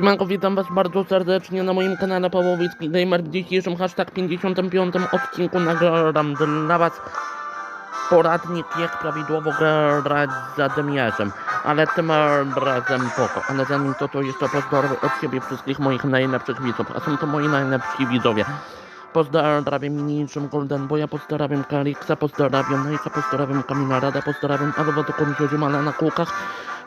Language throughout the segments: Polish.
Siemanko, witam was bardzo serdecznie na moim kanale Pawłowicki Gamer. W dzisiejszym hashtag 55 odcinku nagram dla was poradnik jak prawidłowo grać z zadymiarzem. Ale tym razem poko. Ale zanim to, to jeszcze pozdrowię od siebie wszystkich moich najlepszych widzów. A są to moi najlepsi widzowie. Pozdrawiam mniejszym Golden Boya, pozdrawiam Kalixa, pozdrawiam Najka, pozdrawiam Kamila Rada, pozdrawiam Alwado Komisio Ziemala na kółkach,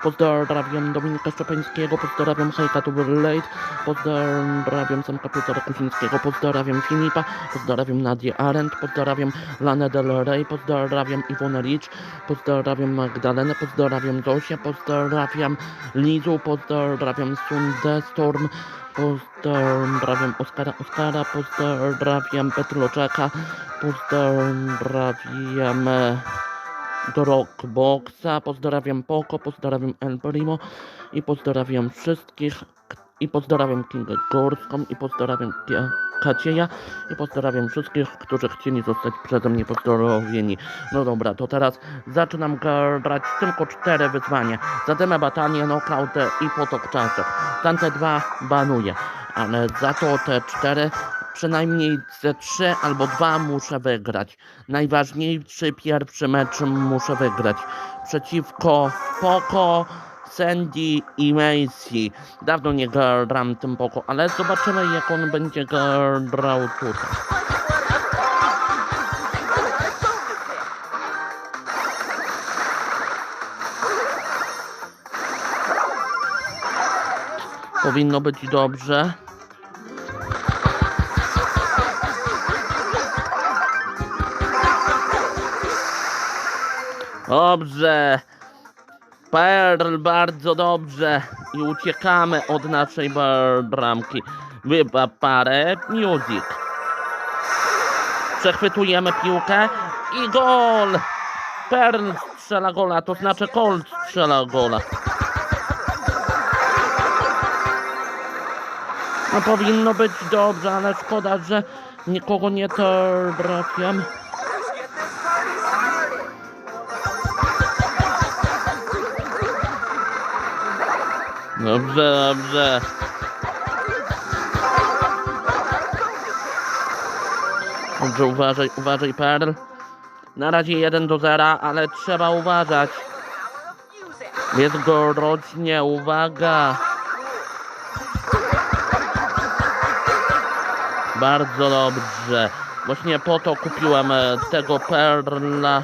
pozdrawiam Dominika Szczepańskiego, pozdrawiam Hejka Late, pozdrawiam Samka Piotra Kuzińskiego, pozdrawiam Filipa, pozdrawiam Nadię Arendt, pozdrawiam Lanę Del Rey, pozdrawiam Iwonę Rich, pozdrawiam Magdalenę, pozdrawiam Zosię, pozdrawiam Lizu, pozdrawiam Sundę Storm, Pozdrawiam Oskara Oskara, pozdrawiam Petloczaka, pozdrawiam e, Dropboxa, pozdrawiam Poko, pozdrawiam El Primo i pozdrawiam wszystkich i pozdrawiam Kingę Górską i pozdrawiam Kacieja i pozdrawiam wszystkich, którzy chcieli zostać przeze mnie pozdrowieni. No dobra, to teraz zaczynam grać tylko cztery wyzwania. Zadymę batalię, nokautę i potok czaszek. Tamte dwa banuję, ale za to te cztery przynajmniej ze trzy albo dwa muszę wygrać. Najważniejszy pierwszy mecz muszę wygrać. Przeciwko Poko, Sandy i Macy. Dawno nie gram tym Poko, ale zobaczymy jak on będzie grał tutaj. Powinno być dobrze. Dobrze. Pearl, bardzo dobrze. I uciekamy od naszej bramki. Wyba parę music. Przechwytujemy piłkę i gol! Pearl strzela gola, to znaczy Colt strzela gola. No powinno być dobrze, ale szkoda, że nikogo nie trafiam. Dobrze, dobrze. Dobrze, uważaj, uważaj, Perl. Na razie 1 do 0, ale trzeba uważać. Jest gorącznie, uwaga. Bardzo dobrze. Właśnie po to kupiłem e, tego perla,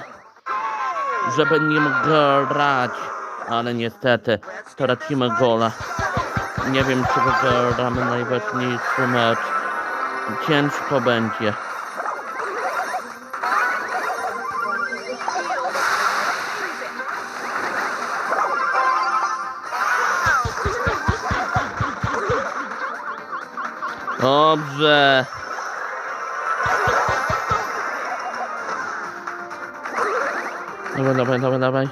żeby nim grać. Ale niestety tracimy gola. Nie wiem, czy wygramy najważniejszy mecz. Ciężko będzie. Dobrze. Dawaj, dawaj, dawaj, dawaj.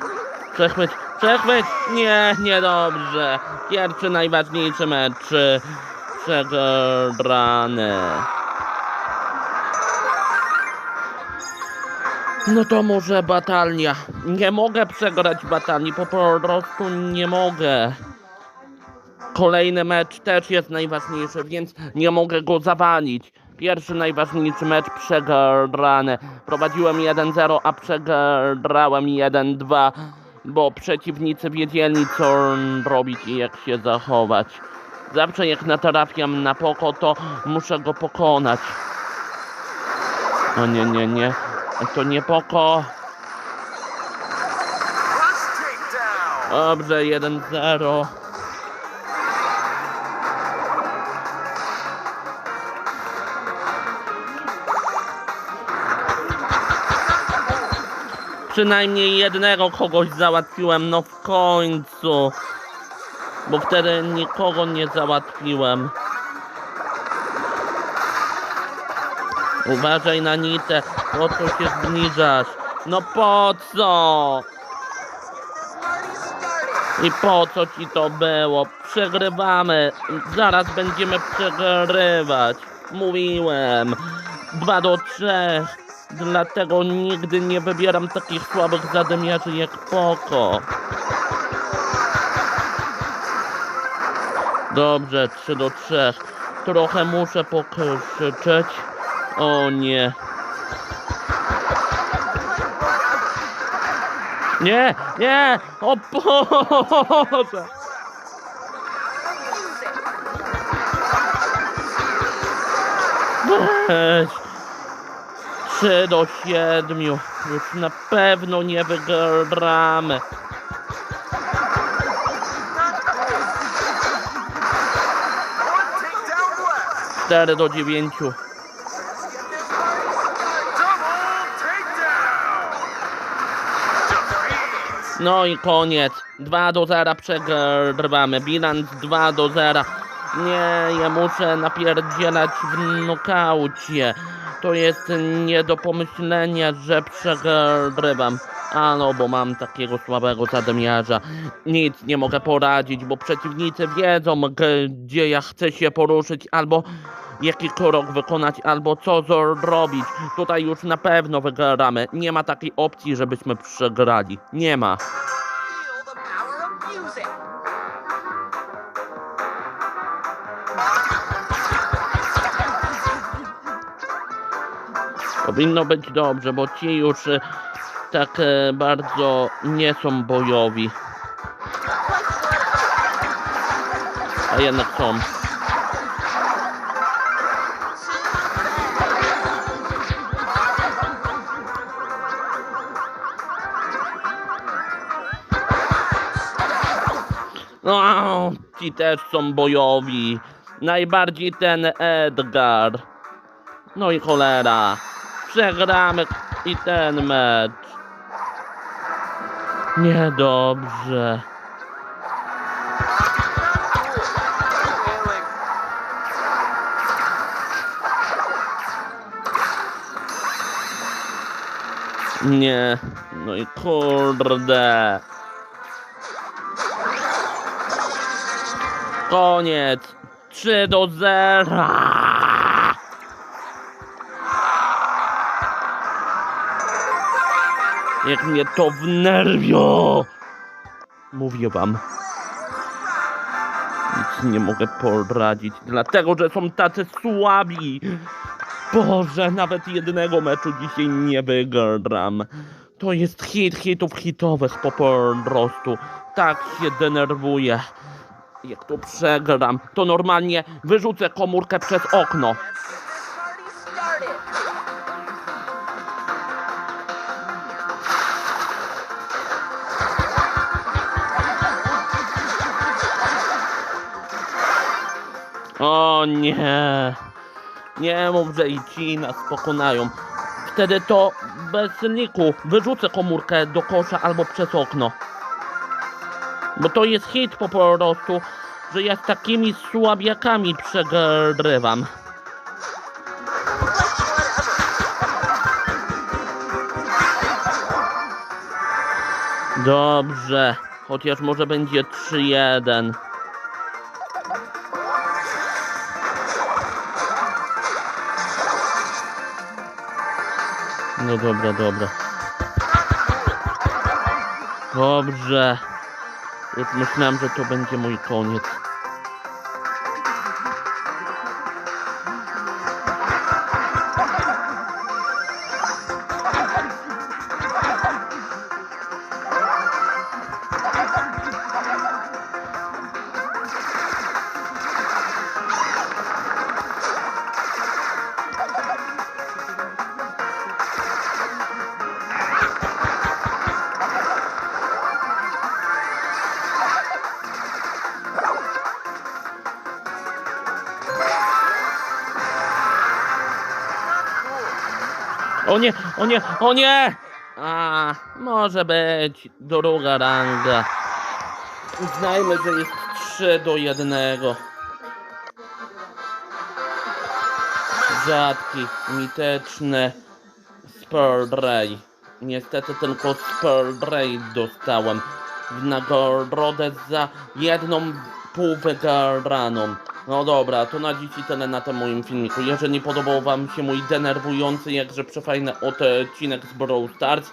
Przechwyć, przechwyć! Nie, niedobrze. Pierwszy najważniejszy mecz y, przegrany. No to może batalia. Nie mogę przegrać batalii, po prostu nie mogę. Kolejny mecz też jest najważniejszy, więc nie mogę go zawalić. Pierwszy najważniejszy mecz przegrany. Prowadziłem 1-0, a przegrałem 1-2, bo przeciwnicy wiedzieli co robić i jak się zachować. Zawsze jak natrafiam na poko, to muszę go pokonać. O nie, nie, nie. To nie poko. Dobrze, 1-0. Przynajmniej jednego kogoś załatwiłem, no w końcu. Bo wtedy nikogo nie załatwiłem. Uważaj na nitę, po co się zbliżasz? No po co? I po co ci to było? Przegrywamy. Zaraz będziemy przegrywać. Mówiłem. Dwa do trzech. Dlatego nigdy nie wybieram takich słabych zadymiarzy jak Poko. Dobrze, 3 do 3. Trochę muszę pokrzyczeć. O nie. Nie, nie! O Boże! Weź. 3 do 7. Już na pewno nie wygramy. 4 do 9. Double takedown. Defeat. No i koniec. 2 do 0 przegrywamy. Bilans 2 do 0. Nie, ja muszę napierdzielać w nokaucie. To jest nie do pomyślenia, że przegrywam. A no, bo mam takiego słabego zadymiarza. Nic nie mogę poradzić, bo przeciwnicy wiedzą, gdzie ja chcę się poruszyć, albo jaki krok wykonać, albo co zrobić. Tutaj już na pewno wygramy. Nie ma takiej opcji, żebyśmy przegrali. Nie ma. Powinno być dobrze, bo ci już e, tak e, bardzo nie są bojowi. A jednak są. No, ci też są bojowi. Najbardziej ten Edgar. No i cholera. Przegramy i ten mecz. Niedobrze. Nie. No i kurde. Koniec. 3 do 0. Jak mnie to wnerwio! Mówię wam. Nic nie mogę poradzić, dlatego że są tacy słabi. Boże, nawet jednego meczu dzisiaj nie wygram. To jest hit hitów hitowych po prostu. Tak się denerwuję. Jak to przegram, to normalnie wyrzucę komórkę przez okno. O nie. Nie mów, że i ci nas pokonają. Wtedy to bez liku wyrzucę komórkę do kosza albo przez okno. Bo to jest hit po prostu, że ja z takimi słabiakami przegrywam. Dobrze, chociaż może będzie 3-1. No dobra, dobra. Dobrze. Już myślałem, że to będzie mój koniec. O nie, o nie, o nie! A, może być druga ranga. Uznajmy, że jest 3 do 1. Rzadki, miteczny Spur. Niestety tylko Spur dostałem w nagrodę za jedną półwygraną. No dobra, to na dziś tyle na tym moim filmiku. Jeżeli podobał wam się mój denerwujący, jakże przefajny odcinek z Brawl Stars,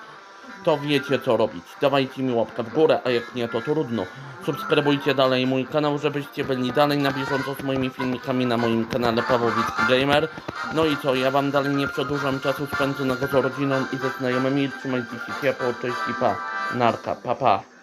to wiecie co robić. Dawajcie mi łapkę w górę, a jak nie to trudno. Subskrybujcie dalej mój kanał, żebyście byli dalej na bieżąco z moimi filmikami na moim kanale Pawłowicki Gamer. No i co, ja wam dalej nie przedłużam czasu spędzonego z rodziną i ze znajomymi. Trzymajcie się ciepło, cześć i pa. Narka, pa pa.